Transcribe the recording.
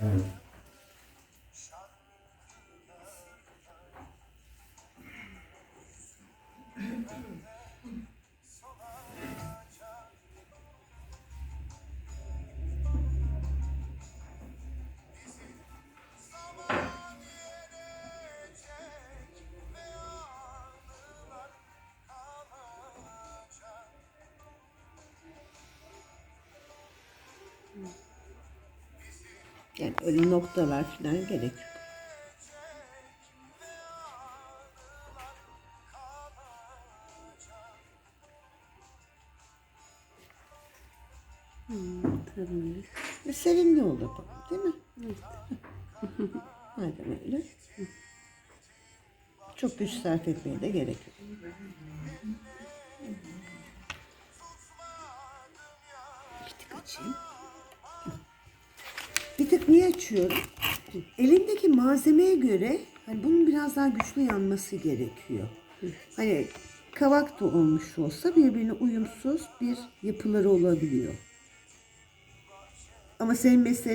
Evet. Mm-hmm. Yani öyle noktalar falan gerek yok. Tabii. Ve sevimli olur bu, değil mi? Madem öyle. Çok güç sarf etmeye de gerek yok. Bir tık açayım. Niye açıyorum? Elindeki malzemeye göre hani bunun biraz daha güçlü yanması gerekiyor. Hani kavak da olmuş olsa birbirine uyumsuz bir yapıları olabiliyor. Ama senin mesela